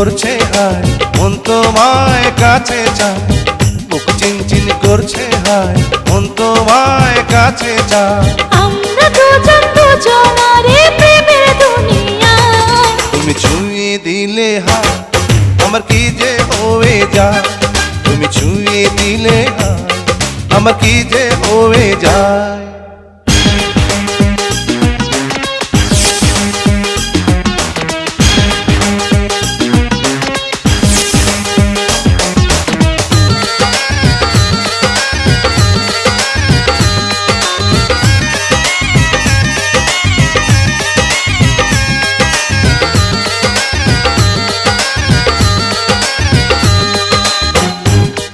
করছে হায় মন তোমায় কাছে চায়। বুক চিনচিন করছে হায় মন তোমায় কাছে চায়। আমরা দুজন দুজনারে প্রেমের দুনিয়ায় তুমি ছুঁয়ে দিলে হায় আমার কি যে হয়ে যায়। তুমি ছুঁয়ে দিলে হায় আমার কি যে হয়ে যায়।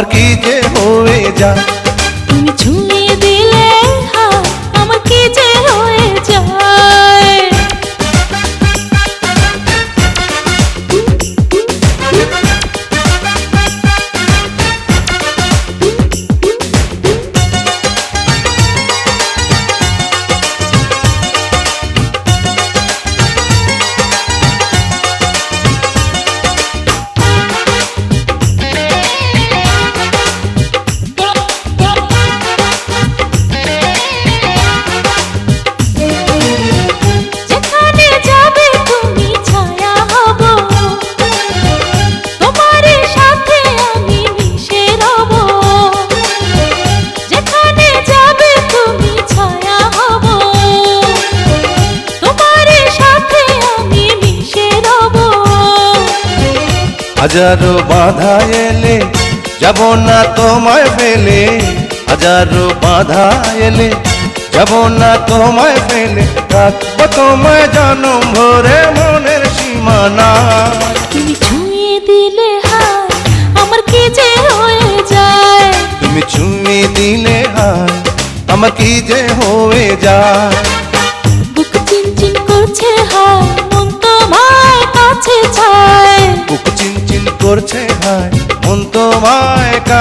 আমার কি যে হয়ে যায়? হাজারো বাধা এলে যাব না তোমায় ফেলে। হাজারো বাধা এলে যাব না তোমায় ফেলে। রাখব তোমায় জনম ভরে মনের সীমানা। তুমি ছুঁয়ে দিলে হাত আমার কি যে হয়ে যায়? তুমি ছুঁয়ে দিলে হায় আমার কি যে হয়ে যায়? বুক চিনচিন করছে হায়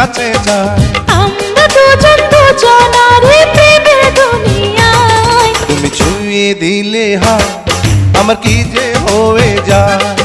কাছে যায়। আমরা দুজন দুজনারে প্রেমের দুনিয়ায়। তুমি ছুঁয়ে দিলে হায় আমার কি যে হয়ে যায়?